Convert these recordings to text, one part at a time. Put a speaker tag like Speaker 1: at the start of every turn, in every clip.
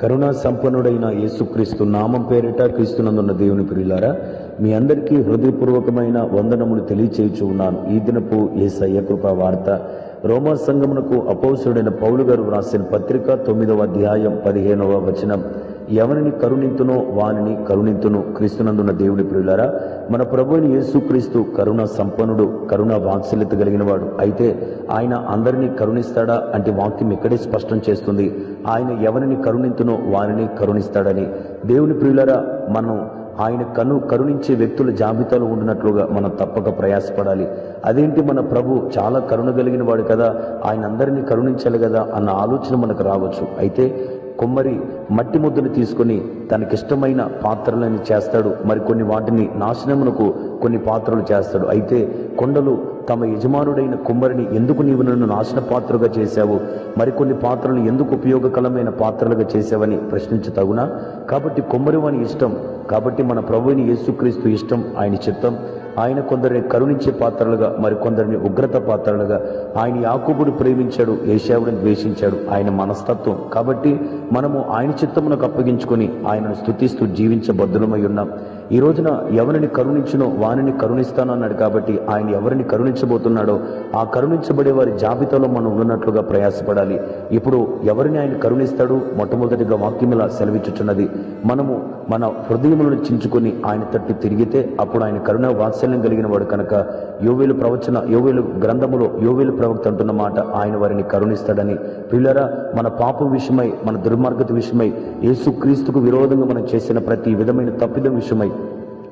Speaker 1: కరుణా సంపన్నుడైన యేసుక్రీస్తు నామం పేరిట క్రీస్తునందున్న దేవుని ప్రియులారా మీ అందరికీ హృదయపూర్వకమైన వందనములు తెలియచేయచూ ఉన్నాను. ఈ దినపు ఏసయ్య కృపా వార్త. రోమా సంగమునకు అపౌసుడైన పౌలు గారు వ్రాసిన పత్రిక తొమ్మిదవ అధ్యాయం పదిహేనవ వచనం. ఎవరిని కరుణింతునో వానిని కరుణింతును. క్రీస్తునందున్న దేవుని ప్రియులారా మన ప్రభుని యేసుక్రీస్తు కరుణ సంపన్నుడు కరుణ వాత్సల్యత కలిగినవాడు. అయితే ఆయన అందరినీ కరుణిస్తాడా అంటే వాక్యం ఇక్కడే స్పష్టం చేస్తుంది. ఆయన ఎవరిని కరుణింతునో వారిని కరుణిస్తాడని. దేవుని ప్రియులరా మనం ఆయన కను కరుణించే వ్యక్తుల జాబితాలో ఉండినట్లుగా మనం తప్పక ప్రయాసపడాలి. అదేంటి మన ప్రభు చాలా కరుణ కలిగిన వాడు కదా ఆయన అందరినీ కరుణించాలి కదా అన్న ఆలోచన మనకు రావచ్చు. అయితే కుమ్మరి మట్టి ముద్దను తీసుకొని తనకిష్టమైన పాత్రలను చేస్తాడు. మరికొన్ని వాటిని నాశనమునకు కొన్ని పాత్రలు చేస్తాడు. అయితే కొండలు తమ యజమానుడైన కుమ్మరిని ఎందుకు నీవు నన్ను నాశన పాత్రగా చేశావు? మరికొన్ని పాత్రలు ఎందుకు ఉపయోగకరమైన పాత్రలుగా చేశావని ప్రశ్నించతగునా? కాబట్టి కుమ్మరి వాని ఇష్టం. కాబట్టి మన ప్రభువుని యేసుక్రీస్తు ఇష్టం. ఆయన చిత్తం ఆయన కొందరిని కరుణించే పాత్రలుగా మరికొందరిని ఉగ్రత పాత్రలుగా ఆయన యాకోబుడు ప్రేమించాడు ఏషావుడిని ద్వేషించాడు. ఆయన మనస్తత్వం. కాబట్టి మనము ఆయన చిత్తమునకు అప్పగించుకొని ఆయనను స్థుతిస్తూ జీవించబద్ధులమై ఉన్నాం. ఈ రోజున ఎవరిని కరుణించునో వానిని కరుణిస్తాను అన్నాడు కాబట్టి ఆయన ఎవరిని కరుణించబోతున్నాడో ఆ కరుణించబడే వారి జాబితాలో మనం ఉన్నట్లుగా ప్రయాసపడాలి. ఇప్పుడు ఎవరిని ఆయన కరుణిస్తాడు? మొట్టమొదటిగా వాక్యములా సెలవిచ్చుచున్నది. మనము మన హృదయములను చించుకొని ఆయన తట్టి తిరిగితే అప్పుడు ఆయన కరుణ వాత్సల్యం కలిగిన వాడు కనుక. యోవేలు ప్రవచన యోవేలు గ్రంథములో యోవేలు ప్రవక్త అంటున్న మాట ఆయన వారిని కరుణిస్తాడని. పిల్లరా మన పాపం విషయమై మన దుర్మార్గత విషయమై యేసుక్రీస్తుకు విరోధంగా మనం చేసిన ప్రతి విధమైన తప్పిదం విషయమై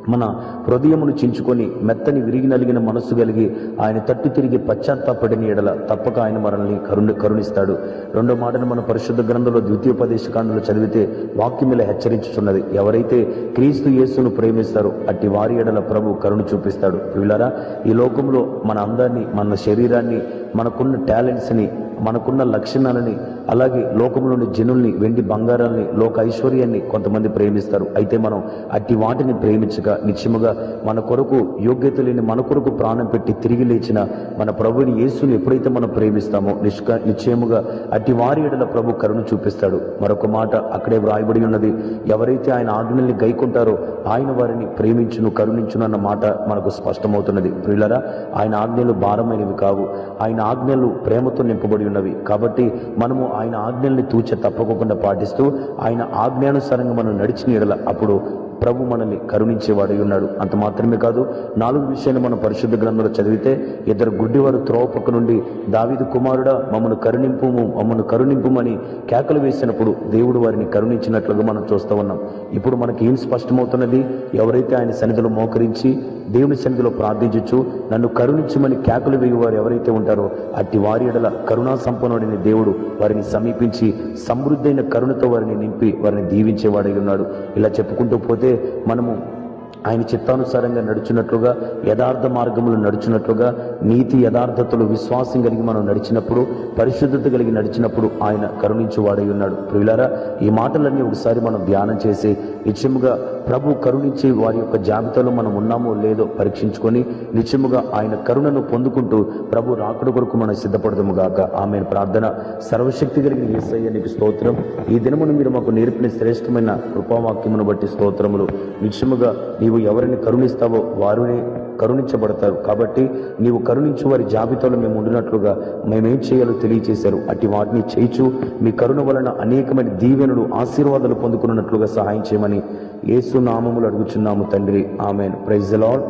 Speaker 1: మన హృదయమును చించుకొని మెత్తని విరిగి నలిగిన మనస్సు కలిగి ఆయన తట్టు తిరిగి పశ్చాత్తాపడిన ఎడల తప్పక ఆయన మనల్ని కరుణ కరుణిస్తాడు. రెండో మాటను మన పరిశుద్ధ గ్రంథంలో ద్వితీయోపదేశ కాండలో చదివితే వాక్యమిల హెచ్చరించుచున్నది. ఎవరైతే క్రీస్తు యేసును ప్రేమిస్తారో అట్టి వారి ఎడల ప్రభు కరుణ చూపిస్తాడు. వీళ్ళారా ఈ లోకంలో మన అందాన్ని మన శరీరాన్ని మనకున్న టాలెంట్స్ని మనకున్న లక్షణాలని అలాగే లోకంలోని జనుల్ని వెండి బంగారాల్ని లోక ఐశ్వర్యాన్ని కొంతమంది ప్రేమిస్తారు. అయితే మనం అట్టి వాటిని ప్రేమించక నిత్యముగా మన కొరకు యోగ్యత లేని మన కొరకు ప్రాణం పెట్టి తిరిగి లేచిన మన ప్రభుని యేసుని ఎప్పుడైతే మనం ప్రేమిస్తామో నిష్క నిశ్చయముగా అట్టి వారి ఎడల ప్రభు కరుణ చూపిస్తాడు. మరొక మాట అక్కడే వ్రాయబడి ఉన్నది. ఎవరైతే ఆయన ఆజ్ఞల్ని గైకుంటారో ఆయన వారిని ప్రేమించును కరుణించును అన్న మాట మనకు స్పష్టమవుతున్నది. ప్రియులరా ఆయన ఆజ్ఞలు భారమైనవి కావు. ఆయన ఆజ్ఞలు ప్రేమతో నింపబడి ఉన్నవి. కాబట్టి మనము ఆయన ఆజ్ఞల్ని తూచ తప్పకుండా పాటిస్తూ ఆయన ఆజ్ఞానుసారంగా మనం నడిచిన ఎడల అప్పుడు ప్రభు మనల్ని కరుణించేవాడై ఉన్నాడు. అంత మాత్రమే కాదు నాలుగు విషయాలు మనం పరిశుద్ధ గ్రంథంలో చదివితే ఇద్దరు గుడ్డివారు త్రోవ పక్క నుండి దావీదు కుమారుడా మమ్మను కరుణింపు మమ్మను కరుణింపుమని కేకలు వేసినప్పుడు దేవుడు వారిని కరుణించినట్లుగా మనం చూస్తూ ఉన్నాం. ఇప్పుడు మనకి ఏం స్పష్టమవుతున్నది? ఎవరైతే ఆయన సన్నిధిలో మోకరించి దేవుని సన్నిధిలో ప్రార్థించచ్చు నన్ను కరుణించమని కేకలు వేయువారు ఎవరైతే ఉంటారో అట్టి వారి ఎడల కరుణా సంపన్నుడైన దేవుడు వారిని సమీపించి సమృద్ధైన కరుణతో వారిని నింపి వారిని దీవించేవాడై ఉన్నాడు. ఇలా చెప్పుకుంటూ పోతే మనము ఆయన చిత్తానుసారంగా నడుచున్నట్లుగా యథార్థ మార్గములు నడుచున్నట్లుగా నీతి యథార్థతలు విశ్వాసం కలిగి మనం నడిచినప్పుడు పరిశుద్ధత కలిగి నడిచినప్పుడు ఆయన కరుణించువాడై ఉన్నాడు. ప్రియులారా ఈ మాటలన్నీ ఒకసారి మనం ధ్యానం చేసి నిత్యముగా ప్రభు కరుణించే వారి యొక్క జాబితాలో మనం ఉన్నామో లేదో పరీక్షించుకొని నిత్యముగా ఆయన కరుణను పొందుకుంటూ ప్రభు రాకుడు కొరకు మనం సిద్ధపడదాము గాక. ఆమె ప్రార్థన. సర్వశక్తి కలిగిన ఏసయ్య నీకు స్తోత్రం. ఈ దినమును మీరు మాకు నేర్పిన శ్రేష్టమైన కృపావాక్యమును బట్టి స్తోత్రములు. నిత్యముగా నీవు ఎవరిని కరుణిస్తావో వారిని కరుణించబడతారు. కాబట్టి నీవు కరుణించు వారి జాబితాలో మేము ఉండినట్లుగా మేమేం చేయాలో తెలియచేశారు. అటు వాటిని చేయిచు. మీ కరుణ వలన అనేకమైన దీవెనలు ఆశీర్వాదాలు పొందుకున్నట్లుగా సహాయం చేయమని ఏసు నామములు అడుగుచున్నాము తండ్రి. ఆమెన్. Praise lord